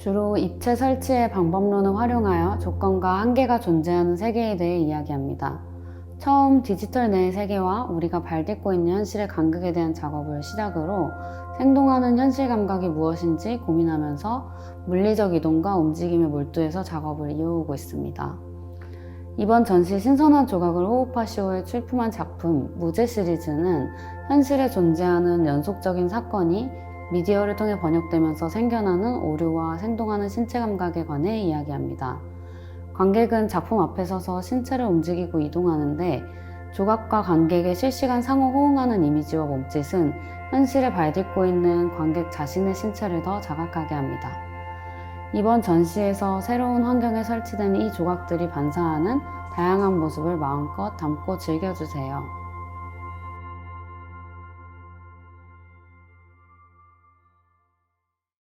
주로 입체 설치의 방법론을 활용하여 조건과 한계가 존재하는 세계에 대해 이야기합니다. 처음 디지털 내 세계와 우리가 발딛고 있는 현실의 간극에 대한 작업을 시작으로 생동하는 현실 감각이 무엇인지 고민하면서 물리적 이동과 움직임에 몰두해서 작업을 이어오고 있습니다. 이번 전시 신선한 조각을 호흡하시오에 출품한 작품 무제 시리즈는 현실에 존재하는 연속적인 사건이 미디어를 통해 번역되면서 생겨나는 오류와 생동하는 신체 감각에 관해 이야기합니다. 관객은 작품 앞에 서서 신체를 움직이고 이동하는데 조각과 관객의 실시간 상호 호응하는 이미지와 몸짓은 현실에 발딛고 있는 관객 자신의 신체를 더 자각하게 합니다. 이번 전시에서 새로운 환경에 설치된 이 조각들이 반사하는 다양한 모습을 마음껏 담고 즐겨주세요.